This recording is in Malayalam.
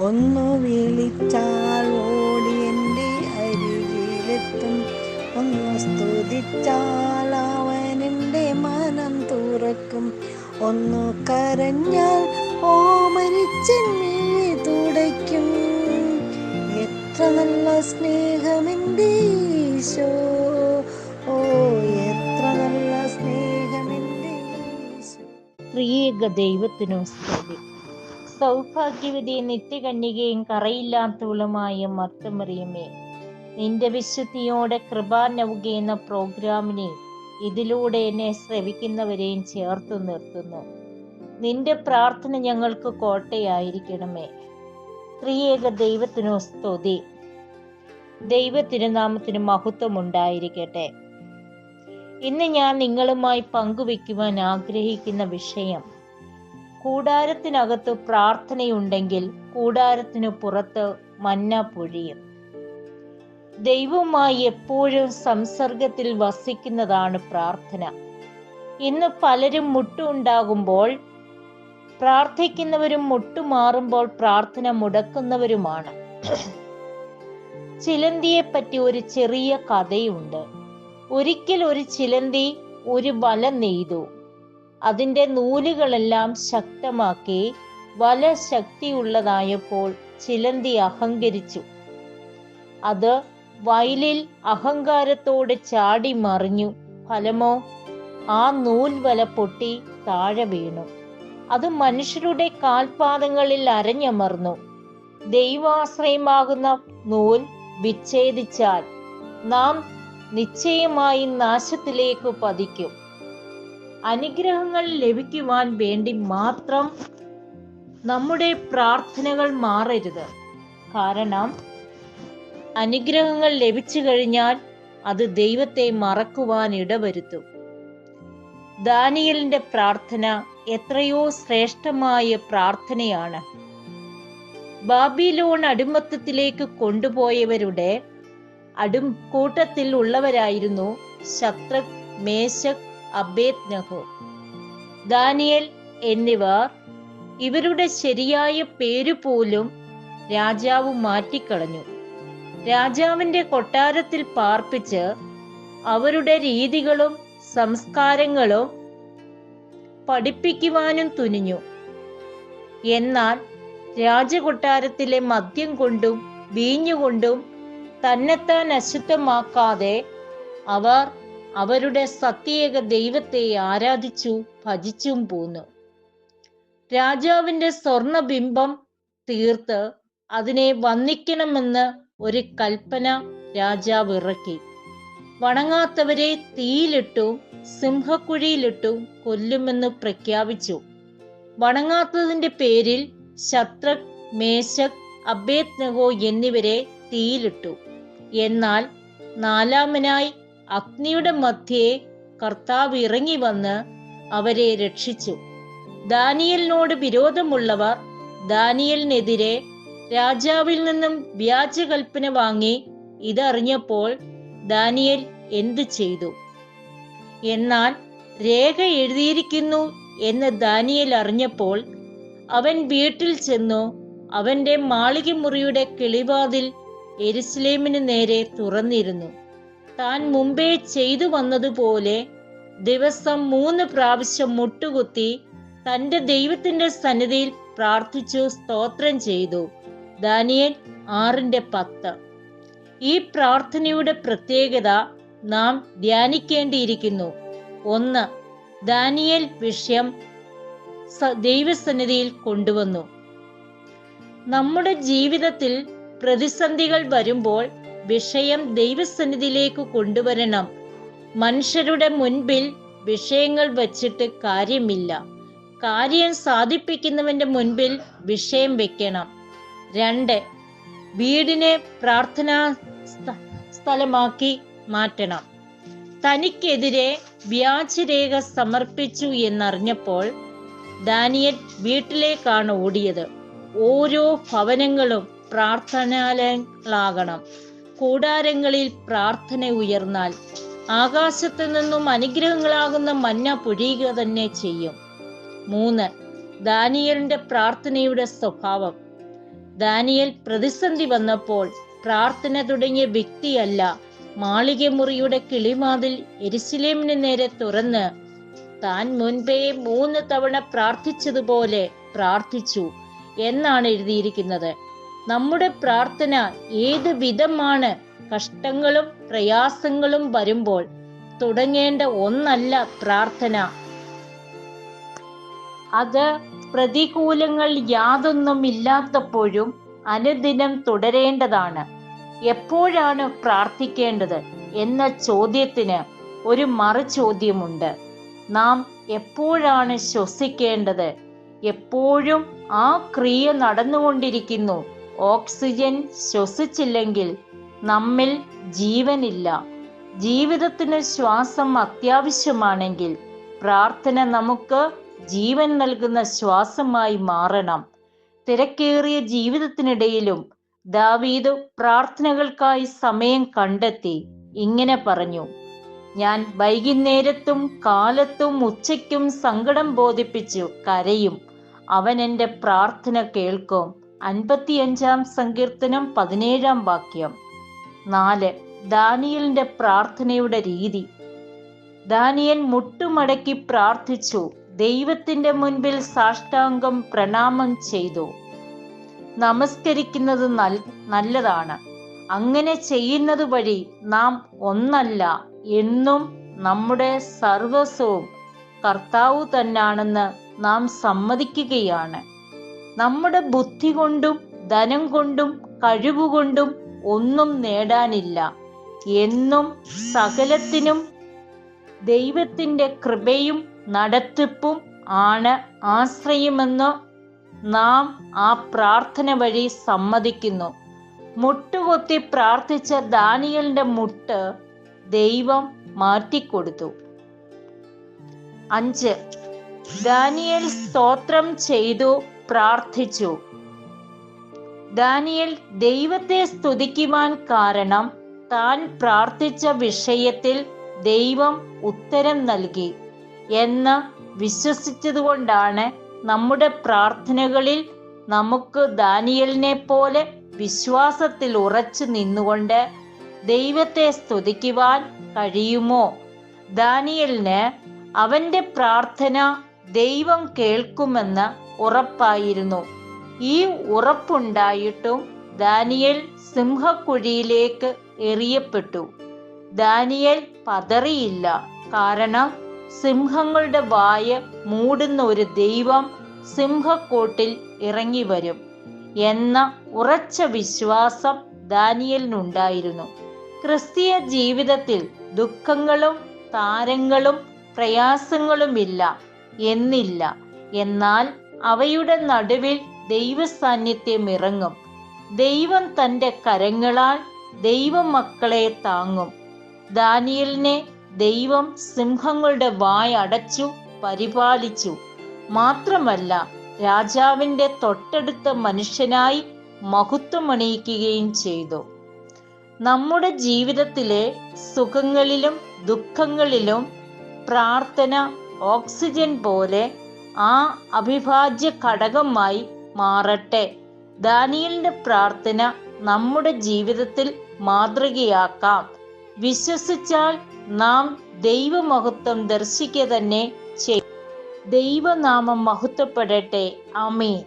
ഒന്നു വിളിച്ചാൽ ഓടി എന്റെ അരികിലെത്തും. ഒന്നു സ്തുതിച്ചാൽ എന്റെ മനം തുറക്കും. ഒന്നു കരഞ്ഞാൽ ഓമനിച്ചെന്നെ തുടയ്ക്കും. എത്ര നല്ല സ്നേഹമെന്റെ ഈശോ. ഓ എത്ര നല്ല സ്നേഹമെന്റെ ഈശോ. ത്രിയേക ദൈവത്തിനു സ്തുതി. സൗഭാഗ്യവതി നിത്യകന്യകയും കറയില്ലാത്തവളുമായ മർത്തമറിയമേ നിന്റെ വിശുദ്ധിയോടെ കൃപാനവുക എന്ന പ്രോഗ്രാമിനെ ഇതിലൂടെ എന്നെ ശ്രവിക്കുന്നവരെയും ചേർത്തു നിർത്തുന്നു. നിന്റെ പ്രാർത്ഥന ഞങ്ങൾക്ക് കോട്ടയായിരിക്കണമേ. ത്രിയേക ദൈവത്തിനു സ്തുതി. ദൈവത്തിരുനാമത്തിന് മഹത്വം ഉണ്ടായിരിക്കട്ടെ ഇന്ന് ഞാൻ നിങ്ങളുമായി പങ്കുവെക്കുവാൻ ആഗ്രഹിക്കുന്ന വിഷയം കൂടാരത്തിനകത്ത് പ്രാർത്ഥനയുണ്ടെങ്കിൽ കൂടാരത്തിനു പുറത്ത് മന്ന പൊഴിയും. ദൈവവുമായി എപ്പോഴും സംസർഗത്തിൽ വസിക്കുന്നതാണ് പ്രാർത്ഥന. ഇന്ന് പലരും മുട്ടുണ്ടാകുമ്പോൾ പ്രാർത്ഥിക്കുന്നവരും മുട്ടുമാറുമ്പോൾ പ്രാർത്ഥന മുടക്കുന്നവരുമാണ്. ചിലന്തിയെ പറ്റി ഒരു ചെറിയ കഥയുണ്ട്. ഒരിക്കൽ ഒരു ചിലന്തി ഒരു വല നെയ്തു. അതിന്റെ നൂലുകളെല്ലാം ശക്തമാക്കി വല ശക്തിയുള്ളതായപ്പോൾ ചിലന്തി അഹങ്കരിച്ചു. അത് വയലിൽ അഹങ്കാരത്തോടെ ചാടി മറിഞ്ഞു. ഫലമോ? ആ നൂൽ വല പൊട്ടി താഴെ വീണു. അത് മനുഷ്യരുടെ കാൽപാദങ്ങളിൽ അരഞ്ഞമർന്നു. ദൈവാശ്രയമാകുന്ന നൂൽ വിച്ഛേദിച്ചാൽ നാം നിശ്ചയമായും നാശത്തിലേക്ക് പതിക്കും. അനുഗ്രഹങ്ങൾ ലഭിക്കുവാൻ വേണ്ടി മാത്രം നമ്മുടെ പ്രാർത്ഥനകൾ മാറരുത്. കാരണം അനുഗ്രഹങ്ങൾ ലഭിച്ചു കഴിഞ്ഞാൽ അത് ദൈവത്തെ മറക്കുവാൻ ഇടവരുത്തും. ദാനിയലിന്റെ പ്രാർത്ഥന എത്രയോ ശ്രേഷ്ഠമായ പ്രാർത്ഥനയാണ്. ബാബിലോൺ അടിമത്തത്തിലേക്ക് കൊണ്ടുപോയവരുടെ അടും കൂട്ടത്തിൽ ഉള്ളവരായിരുന്നു ശത്രക് മേശക് അബേദ്നഹോ. ദാനിയൽ എന്നിവർ ഇവരുടെ ശരിയായ പേര് പോലും രാജാവ് മാറ്റിക്കളഞ്ഞു. രാജാവിന്റെ കൊട്ടാരത്തിൽ പാർപ്പിച്ച് അവരുടെ രീതികളും സംസ്കാരങ്ങളും പഠിപ്പിക്കുവാനും തുനിഞ്ഞു. എന്നാൽ രാജകൊട്ടാരത്തിലെ മദ്യം കൊണ്ടും വീഞ്ഞുകൊണ്ടും തന്നെത്താൻ അശുദ്ധമാക്കാതെ അവർ അവരുടെ സത്യേക ദൈവത്തെ ആരാധിച്ചു ഭജിച്ചും പോന്നു. രാജാവിന്റെ സ്വർണബിംബം തീർത്ത് അതിനെ വന്ദിക്കണമെന്ന് ഒരു കൽപ്പന രാജാവ് ഇറക്കി. വണങ്ങാത്തവരെ തീയിലിട്ടും സിംഹക്കുഴിയിലിട്ടും കൊല്ലുമെന്ന് പ്രഖ്യാപിച്ചു. വണങ്ങാത്തതിന്റെ പേരിൽ ശത്രക് മേശക് അബേദ്നഗോ എന്നിവരെ തീയിലിട്ടു. എന്നാൽ നാലാമനായി അഗ്നിയുടെ മധ്യേ കർത്താവ് ഇറങ്ങി വന്ന് അവരെ രക്ഷിച്ചു. ദാനിയലിനോട് വിരോധമുള്ളവർ ദാനിയലിനെതിരെ രാജാവിൽ നിന്നും വ്യാജകൽപ്പന വാങ്ങി ഇതറിഞ്ഞപ്പോൾ ദാനിയൽ എന്തു ചെയ്തു? എന്നാൽ രേഖ എഴുതിയിരിക്കുന്നു എന്ന് ദാനിയൽ അറിഞ്ഞപ്പോൾ അവൻ വീട്ടിൽ ചെന്നു അവന്റെ മാളികമുറിയുടെ കിളിവാതിൽ എരുസലേമിന് നേരെ തുറന്നിരുന്നു. താൻ മുമ്പേ ചെയ്തു വന്നതുപോലെ ദിവസം മൂന്ന് പ്രാവശ്യം മുട്ടുകുത്തി തന്റെ ദൈവത്തിന്റെ സന്നിധിയിൽ പ്രാർത്ഥിച്ചു സ്തോത്രം ചെയ്തു. ദാനിയൽ ആറിന്റെ പത്ത്. ഈ പ്രാർത്ഥനയുടെ പ്രത്യേകത നാം ധ്യാനിക്കേണ്ടിയിരിക്കുന്നു. ഒന്ന് ദാനിയൽ വിഷയം ദൈവസന്നിധിയിൽ കൊണ്ടുവന്നു. നമ്മുടെ ജീവിതത്തിൽ പ്രതിസന്ധികൾ വരുമ്പോൾ വിഷയം ദൈവസന്നിധിയിലേക്ക് കൊണ്ടുവരണം. മനുഷ്യരുടെ മുൻപിൽ വിഷയങ്ങൾ വച്ചിട്ട് കാര്യമില്ല. കാര്യം സാധിപ്പിക്കുന്നവന്റെ മുൻപിൽ വിഷയം വെക്കണം. രണ്ട് വീടിനെ പ്രാർത്ഥനാ സ്ഥലമാക്കി മാറ്റണം. തനിക്കെതിരെ വ്യാജരേഖ സമർപ്പിച്ചു എന്നറിഞ്ഞപ്പോൾ ദാനിയൽ വീട്ടിലേക്കാണ് ഓടിയത്. ഓരോ ഭവനങ്ങളും പ്രാർത്ഥനാലയങ്ങളാകണം. കൂടാരങ്ങളിൽ പ്രാർത്ഥന ഉയർന്നാൽ ആകാശത്തു നിന്നും അനുഗ്രഹങ്ങളാകുന്ന മഞ്ഞ പൊഴിയുക തന്നെ ചെയ്യും. മൂന്ന് ദാനിയലിന്റെ പ്രാർത്ഥനയുടെ സ്വഭാവം. ദാനിയൽ പ്രതിസന്ധി വന്നപ്പോൾ പ്രാർത്ഥന തുടങ്ങിയ വ്യക്തിയല്ല മാളികമുറിയുടെ കിളിമാതിൽ എരിശിലേമിന് നേരെ തുറന്ന് താൻ മുൻപേ മൂന്ന് തവണ പ്രാർത്ഥിച്ചതുപോലെ പ്രാർത്ഥിച്ചു എന്നാണ് എഴുതിയിരിക്കുന്നത്. നമ്മുടെ പ്രാർത്ഥന ഏത് വിധമാണ് കഷ്ടങ്ങളും പ്രയാസങ്ങളും വരുമ്പോൾ തുടങ്ങേണ്ട ഒന്നല്ല പ്രാർത്ഥന. അത് പ്രതികൂലങ്ങൾ യാതൊന്നും ഇല്ലാത്തപ്പോഴും അനുദിനം തുടരേണ്ടതാണ്. എപ്പോഴാണ് പ്രാർത്ഥിക്കേണ്ടത് എന്ന ചോദ്യത്തിന് ഒരു മറു ചോദ്യമുണ്ട് നാം എപ്പോഴാണ് ശ്വസിക്കേണ്ടത്? എപ്പോഴും ആ ക്രിയ നടന്നുകൊണ്ടിരിക്കുന്നു. ഓക്സിജൻ ശ്വസിച്ചില്ലെങ്കിൽ നമ്മിൽ ജീവനില്ല. ജീവിതത്തിന് ശ്വാസം അത്യാവശ്യമാണെങ്കിൽ പ്രാർത്ഥന നമുക്ക് ജീവൻ നൽകുന്ന ശ്വാസമായി മാറണം. തിരക്കേറിയ ജീവിതത്തിനിടയിലും ദാവീദ് പ്രാർത്ഥനകൾക്കായി സമയം കണ്ടെത്തി. ഇങ്ങനെ പറഞ്ഞു ഞാൻ വൈകുന്നേരത്തും കാലത്തും ഉച്ചയ്ക്കും സങ്കടം ബോധിപ്പിച്ചു കരയും. അവൻ എന്റെ പ്രാർത്ഥന കേൾക്കും. അൻപത്തിയഞ്ചാം സങ്കീർത്തനം പതിനേഴാം വാക്യം. നാല് ദാനിയലിന്റെ പ്രാർത്ഥനയുടെ രീതി. ദാനിയൽ മുട്ടുമടക്കി പ്രാർത്ഥിച്ചു ദൈവത്തിന്റെ മുൻപിൽ സാഷ്ടാംഗം പ്രണാമം ചെയ്തു. നമസ്കരിക്കുന്നത് നല്ലതാണ്. അങ്ങനെ ചെയ്യുന്നത് വഴി നാം ഒന്നല്ല എന്നും നമ്മുടെ സർവസ്വവും കർത്താവ് തന്നാണെന്ന് നാം സമ്മതിക്കുകയാണ്. നമ്മുടെ ബുദ്ധി കൊണ്ടും ധനം കൊണ്ടും കഴിവുകൊണ്ടും ഒന്നും നേടാനില്ല. എന്നും സകലത്തിനും ദൈവത്തിന്റെ കൃപയും നടത്തിപ്പും ആണ് ആശ്രയമെന്ന് നാം ആ പ്രാർത്ഥന വഴി സമ്മതിക്കുന്നു. മുട്ടുകൊത്തി പ്രാർത്ഥിച്ച ദാനിയലിന്റെ മുട്ട് ദൈവം മാറ്റിക്കൊടുത്തു. അഞ്ച്. ദാനിയൽ സ്തോത്രം ചെയ്തു. പ്രാർത്ഥിച്ചു. ദാനിയൽ ദൈവത്തെ സ്തുതിക്കുവാൻ കാരണം താൻ പ്രാർത്ഥിച്ച വിഷയത്തിൽ ദൈവം ഉത്തരം നൽകി എന്ന് വിശ്വസിച്ചതുകൊണ്ടാണ് നമ്മുടെ പ്രാർത്ഥനകളിൽ നമുക്ക് ദാനിയലിനെ പോലെ വിശ്വാസത്തിൽ ഉറച്ചു നിന്നുകൊണ്ട് ദൈവത്തെ സ്തുതിക്കുവാൻ കഴിയുമോ? ദാനിയലിന് അവന്റെ പ്രാർത്ഥന ദൈവം കേൾക്കുമെന്ന് ഉറപ്പായിരുന്നു. ഈ ഉറപ്പുണ്ടായിട്ടും ദാനിയൽ സിംഹക്കുഴിയിലേക്ക് എറിയപ്പെട്ടു. ദാനിയൽ പതറിയില്ല. കാരണം സിംഹങ്ങളുടെ വായ മൂടുന്ന ഒരു ദൈവം സിംഹക്കോട്ടിൽ ഇറങ്ങി വരും എന്ന ഉറച്ച വിശ്വാസം ദാനിയലിനുണ്ടായിരുന്നു. ക്രിസ്തീയ ജീവിതത്തിൽ ദുഃഖങ്ങളും താരങ്ങളും പ്രയാസങ്ങളുമില്ല എന്നില്ല. എന്നാൽ അവയുടെ നടുവിൽ ദൈവസാന്നിധ്യം ഇറങ്ങും. ദൈവം തന്റെ കരങ്ങളാൽ ദൈവമക്കളെ താങ്ങും. ദാനിയലിനെ ദൈവം സിംഹങ്ങളുടെ വായ അടച്ചു പരിപാലിച്ചു. മാത്രമല്ല രാജാവിന്റെ തൊട്ടടുത്ത മനുഷ്യനായി മഹത്വമണിയിക്കുകയും ചെയ്തു. നമ്മുടെ ജീവിതത്തിലെ സുഖങ്ങളിലും ദുഃഖങ്ങളിലും പ്രാർത്ഥന ഓക്സിജൻ പോലെ ആ അവിഭാജ്യ ഘടകമായി മാറട്ടെ. ദാനിയലിന്റെ പ്രാർത്ഥന നമ്മുടെ ജീവിതത്തിൽ മാതൃകയാക്കാം. വിശ്വസിച്ചാൽ നാം ദൈവമഹത്വം ദർശിക്കുക തന്നെ ചെയ്യും. ദൈവനാമം മഹത്വപ്പെടട്ടെ. ആമേ